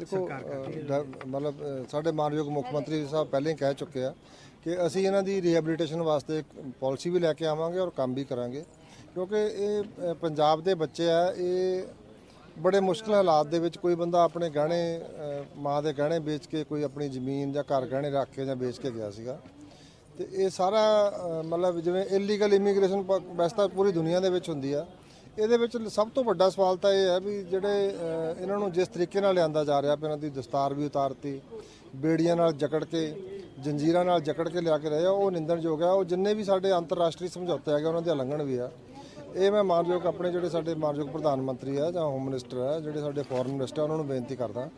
ਦੇਖੋ ਅ, ਮਤਲਬ ਅ, ਸਾਡੇ ਮਾਨਯੋਗ ਮੁੱਖ ਮੰਤਰੀ ਸਾਹਿਬ ਪਹਿਲਾਂ ਹੀ ਕਹਿ ਚੁੱਕੇ ਆ ਕਿ ਅਸੀਂ ਇਹਨਾਂ ਦੀ ਰੀਹੈਬਿਲਿਟੇਸ਼ਨ ਵਾਸਤੇ ਪਾਲਿਸੀ ਵੀ ਲੈ ਕੇ ਆਵਾਂਗੇ ਔਰ ਕੰਮ ਵੀ ਕਰਾਂਗੇ। ਕਿਉਂਕਿ ਇਹ ਅ, ਪੰਜਾਬ ਦੇ ਬੱਚੇ ਆ ਇਹ ਬੜੇ ਮੁਸ਼ਕਲ ਹਾਲਾਤ ਦੇ ਵਿੱਚ ਕੋਈ ਬੰਦਾ ਆਪਣੇ ਗਹਿਣੇ ਅ, ਮਾਂ ਦੇ ਗਹਿਣੇ ਵੇਚ ਕੇ ਕੋਈ ਆਪਣੀ ਜ਼ਮੀਨ ਜਾਂ ਘਰ ਗਹਿਣੇ ਰੱਖ ਕੇ ਜਾਂ ਵੇਚ ਕੇ ਗਿਆ ਸੀਗਾ। ਤੇ ਇਹ ਸਾਰਾ ਅ, ਮਤਲਬ ਜਿਵੇਂ ਇਲੀਗਲ ਇਮੀਗ੍ਰੇਸ਼ਨ ਵੈਸੇ ਤਾਂ ਪੂਰੀ ਦੁਨੀਆ ਦੇ ਵਿੱਚ ਹੁੰਦੀ ਆ। ਇਹਦੇ ਵਿੱਚ ਸਭ ਤੋਂ ਵੱਡਾ ਸਵਾਲ ਤਾਂ ਇਹ ਹੈ ਵੀ ਜਿਹੜੇ ਇਹਨਾਂ ਨੂੰ ਜਿਸ ਤਰੀਕੇ ਨਾਲ ਲਿਆਂਦਾ ਜਾ ਰਿਹਾ ਵੀ ਇਹਨਾਂ ਦੀ ਦਸਤਾਰ ਵੀ ਉਤਾਰਤੀ, ਬੇੜੀਆਂ ਨਾਲ ਜਕੜ ਕੇ, ਜੰਜੀਰਾਂ ਨਾਲ ਜਕੜ ਕੇ ਲਿਆ ਕੇ ਰਹੇ ਆ, ਉਹ ਨਿੰਦਣਯੋਗ ਆ ਉਹ ਜਿੰਨੇ ਵੀ ਸਾਡੇ ਅੰਤਰਰਾਸ਼ਟਰੀ ਸਮਝੌਤੇ ਹੈਗੇ, ਉਹਨਾਂ ਦੇ ਉਲੰਘਣ ਵੀ ਆ। ਇਹ ਮੈਂ ਮਾਨਯੋਗ ਆਪਣੇ ਜਿਹੜੇ ਸਾਡੇ ਮਾਨਯੋਗ ਪ੍ਰਧਾਨ ਮੰਤਰੀ ਆ ਜਾਂ ਹੋਮ ਮਿਨਿਸਟਰ ਆ, ਜਿਹੜੇ ਸਾਡੇ ਫੋਰਨ ਮਿਨਿਸਟਰ ਉਹਨਾਂ ਨੂੰ ਬੇਨਤੀ ਕਰਦਾ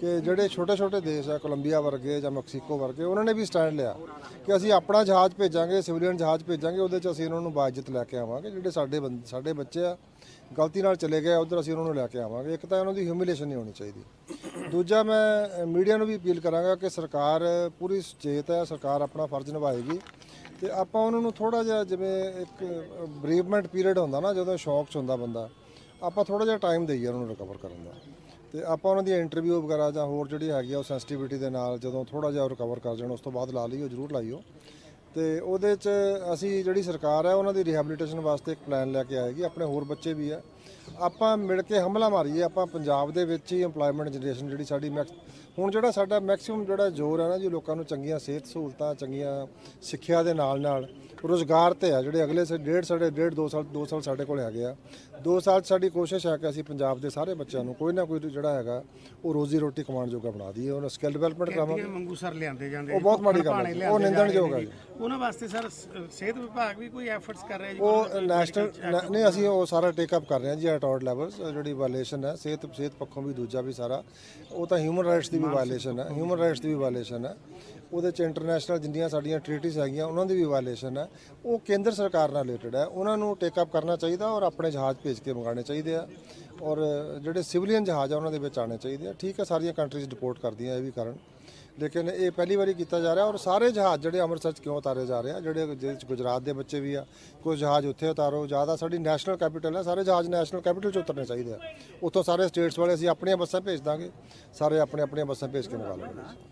ਕਿ ਜਿਹੜੇ ਛੋਟੇ ਛੋਟੇ ਦੇਸ਼ ਆ ਕੋਲੰਬੀਆ ਵਰਗੇ ਜਾਂ ਮੈਕਸੀਕੋ ਵਰਗੇ, ਉਹਨਾਂ ਨੇ ਵੀ ਸਟੈਂਡ ਲਿਆ ਕਿ ਅਸੀਂ ਆਪਣਾ ਜਹਾਜ਼ ਭੇਜਾਂਗੇ ਸਿਵਲੀਅਨ ਜਹਾਜ਼ ਭੇਜਾਂਗੇ, ਉਹਦੇ 'ਚ ਅਸੀਂ ਉਹਨਾਂ ਨੂੰ ਬਾਇਜ਼ਤ ਲੈ ਕੇ ਆਵਾਂਗੇ, ਜਿਹੜੇ ਸਾਡੇ ਬੰਦ- ਸਾਡੇ ਬੱਚੇ ਆ, ਗਲਤੀ ਨਾਲ ਚਲੇ ਗਏ ਉਧਰ ਅਸੀਂ ਉਹਨਾਂ ਨੂੰ ਲੈ ਕੇ ਆਵਾਂਗੇ। ਇੱਕ ਤਾਂ ਉਹਨਾਂ ਦੀ ਹਿਊਮਿਲੇਸ਼ਨ ਨਹੀਂ ਹੋਣੀ ਚਾਹੀਦੀ। ਦੂਜਾ ਮੈਂ ਮੀਡੀਆ ਨੂੰ ਵੀ ਅਪੀਲ ਕਰਾਂਗਾ ਕਿ ਸਰਕਾਰ ਪੂਰੀ ਸੁਚੇਤ ਹੈ, ਸਰਕਾਰ ਆਪਣਾ ਫਰਜ਼ ਨਿਭਾਏਗੀ। ਤੇ ਆਪਾਂ ਉਹਨਾਂ ਨੂੰ ਥੋੜਾ ਜਿਹਾ ਜਿਵੇਂ ਇੱਕ ਬਰੀਵਮੈਂਟ ਪੀਰੀਅਡ ਹੁੰਦਾ ਨਾ, ਜਦੋਂ ਸ਼ੌਕ 'ਚ ਹੁੰਦਾ ਬੰਦਾ, ਆਪਾਂ ਥੋੜਾ ਜਿਹਾ ਟਾਈਮ ਦੇਈਏ ਉਹਨਾਂ ਨੂੰ ਰਿਕਵਰ ਕਰਨ ਦਾ। ਤੇ ਆਪਾਂ ਉਹਨਾਂ ਦੀ ਇੰਟਰਵਿਊ ਵਗੈਰਾ ਜਾਂ ਹੋਰ ਜਿਹੜੀ ਹੈਗੀ ਆ ਉਹ ਸੈਂਸਿਟੀਵਿਟੀ ਦੇ ਨਾਲ ਜਦੋਂ ਥੋੜਾ ਜਿਹਾ ਰਿਕਵਰ ਕਰ ਜਾਣ, ਉਸ ਤੋਂ ਬਾਅਦ ਲਾ ਲਈਓ, ਜ਼ਰੂਰ ਲਾਈਓ। ਤੇ ਉਹਦੇ 'ਚ ਅਸੀਂ ਜਿਹੜੀ ਸਰਕਾਰ ਹੈ, ਉਹਨਾਂ ਦੀ ਰਿਹੈਬਿਲਿਟੇਸ਼ਨ ਵਾਸਤੇ ਇੱਕ ਪਲਾਨ ਲੈ ਕੇ ਆਏਗੀ, ਆਪਣੇ ਹੋਰ ਬੱਚੇ ਵੀ ਆ ਆਪਾਂ ਮਿਲ ਕੇ ਹਮਲਾ ਮਾਰੀਏ, ਆਪਾਂ ਪੰਜਾਬ ਦੇ ਵਿੱਚ ਹੀ EMPLOYMENT ਜਨਰੇਸ਼ਨ ਜਿਹੜੀ ਸਾਡੀ ਮੈਕਸ ਹੁਣ ਜਿਹੜਾ ਸਾਡਾ ਮੈਕਸਿਮਮ ਜਿਹੜਾ ਜ਼ੋਰ ਹੈ ਨਾ ਜੀ, ਲੋਕਾਂ ਨੂੰ ਚੰਗੀਆਂ ਸਿਹਤ ਸਹੂਲਤਾਂ, ਚੰਗੀਆਂ ਸਿੱਖਿਆ ਦੇ ਨਾਲ ਨਾਲ ਰੋਜ਼ਗਾਰ ਤੇ ਆ ਜਿਹੜੇ ਅਗਲੇ ਸੇ ਡੇਢ ਸਾਡੇ ਡੇਢ ਦੋ ਸਾਲ ਦੋ ਸਾਲ ਸਾਡੇ ਕੋਲ ਹੈਗੇ ਆ। ਦੋ ਸਾਲ 'ਚ ਸਾਡੀ ਕੋਸ਼ਿਸ਼ ਹੈ ਕਿ ਅਸੀਂ ਪੰਜਾਬ ਦੇ ਸਾਰੇ ਬੱਚਿਆਂ ਨੂੰ ਕੋਈ ਨਾ ਕੋਈ ਜਿਹੜਾ ਹੈਗਾ ਉਹ ਰੋਜ਼ੀ ਰੋਟੀ ਕਮਾਉਣ ਜੋਗਾ ਬਣਾ ਦਈਏ ਉਹਨਾਂ ਸਕਿੱਲ ਡਿਵੈਲਪਮੈਂਟ ਕਰਾਵਾਂਗੇ। ਮੰਗੂ ਸਰ ਲਿਆਂਦੇ ਜਾਂਦੇ ਉਹ ਬਹੁਤ ਮਾੜੀ ਗੱਲ ਹੈ ਉਹ ਨਿੰਦਣਯੋਗ ਹੈ। ਉਹਨਾਂ ਵਾਸਤੇ ਸਰ ਸਿਹਤ ਵਿਭਾਗ ਵੀ ਕੋਈ ਐਫਰਟਸ ਕਰ ਰਿਹਾ ਜੀ ਉਹ ਨੈਸ਼ਨਲ ਨਹੀਂ ਅਸੀਂ ਉਹ ਸਾਰਾ ਟੇਕ ਅਪ ਕਰ ਰਹੇ ਹਾਂ ਜੀ ਐਟ ਆਲ ਲੈਵਲਸ ਜਿਹੜੀ ਵਾਇਲੇਸ਼ਨ ਹੈ ਸਿਹਤ ਸਿਹਤ ਪੱਖੋਂ ਵੀ ਦੂਜਾ ਵੀ ਸਾਰਾ। ਉਹ ਤਾਂ ਹਿਊਮਨ ਰਾਈਟਸ ਦੀ ਵੀ ਵਾਇਲੇਸ਼ਨ ਹੈ ਹਿਊਮਨ ਰਾਈਟਸ ਦੀ ਵੀ ਵਾਇਲੇਸ਼ਨ ਹੈ। ਉਹਦੇ ਚ ਇੰਟਰਨੈਸ਼ਨਲ ਜਿੰਨੀਆਂ ਸਾਡੀਆਂ ਟ੍ਰੀਟੀਜ਼ ਹੈਗੀਆਂ, ਉਹਨਾਂ ਦੀ ਵੀ ਵਾਇਲੇਸ਼ਨ ਹੈ। ਉਹ ਕੇਂਦਰ ਸਰਕਾਰ ਨਾਲ ਰਿਲੇਟਡ ਹੈ। ਉਹਨਾਂ ਨੂੰ ਟੇਕ ਅਪ ਕਰਨਾ ਚਾਹੀਦਾ ਔਰ ਆਪਣੇ ਜਹਾਜ਼ ਭੇਜ ਕੇ ਮੰਗਾਉਣੇ ਚਾਹੀਦੇ ਆ। ਔਰ ਜਿਹੜੇ ਸਿਵਲੀਅਨ ਜਹਾਜ਼ ਆ, ਉਹਨਾਂ ਦੇ ਵਿੱਚ ਆਉਣੇ ਚਾਹੀਦੇ ਆ। ਠੀਕ ਹੈ, ਸਾਰੀਆਂ ਕੰਟਰੀਜ਼ ਡਿਪੋਰਟ ਕਰਦੀਆਂ ਇਹ ਵੀ ਕਰਨ। ਲੇਕਿਨ ਇਹ ਪਹਿਲੀ ਵਾਰੀ ਕੀਤਾ ਜਾ ਰਿਹਾ ਔਰ ਸਾਰੇ ਜਹਾਜ਼ ਜਿਹੜੇ ਅੰਮ੍ਰਿਤਸਰ 'ਚ ਕਿਉਂ ਉਤਾਰੇ ਜਾ ਰਹੇ ਆ, ਜਿਹੜੇ ਜਿਹਦੇ 'ਚ ਗੁਜਰਾਤ ਦੇ ਬੱਚੇ ਵੀ ਆ, ਕੋਈ ਜਹਾਜ਼ ਉੱਥੇ ਉਤਾਰੋ ਜ਼ਿਆਦਾ ਸਾਡੀ ਨੈਸ਼ਨਲ ਕੈਪੀਟਲ ਹੈ, ਸਾਰੇ ਜਹਾਜ਼ ਨੈਸ਼ਨਲ ਕੈਪੀਟਲ 'ਚ ਉਤਰਨੇ ਚਾਹੀਦੇ ਆ। ਉੱਥੋਂ ਸਾਰੇ ਸਟੇਟਸ ਵਾਲੇ ਅਸੀਂ ਆਪਣੀਆਂ ਬੱਸਾਂ ਭੇਜ ਦਾਂਗੇ। ਸਾਰੇ ਆਪਣੇ ਆਪਣੀਆਂ ਬੱਸਾਂ ਭੇਜ ਕੇ ਮੰਗਾ ਲਵਾਂਗੇ।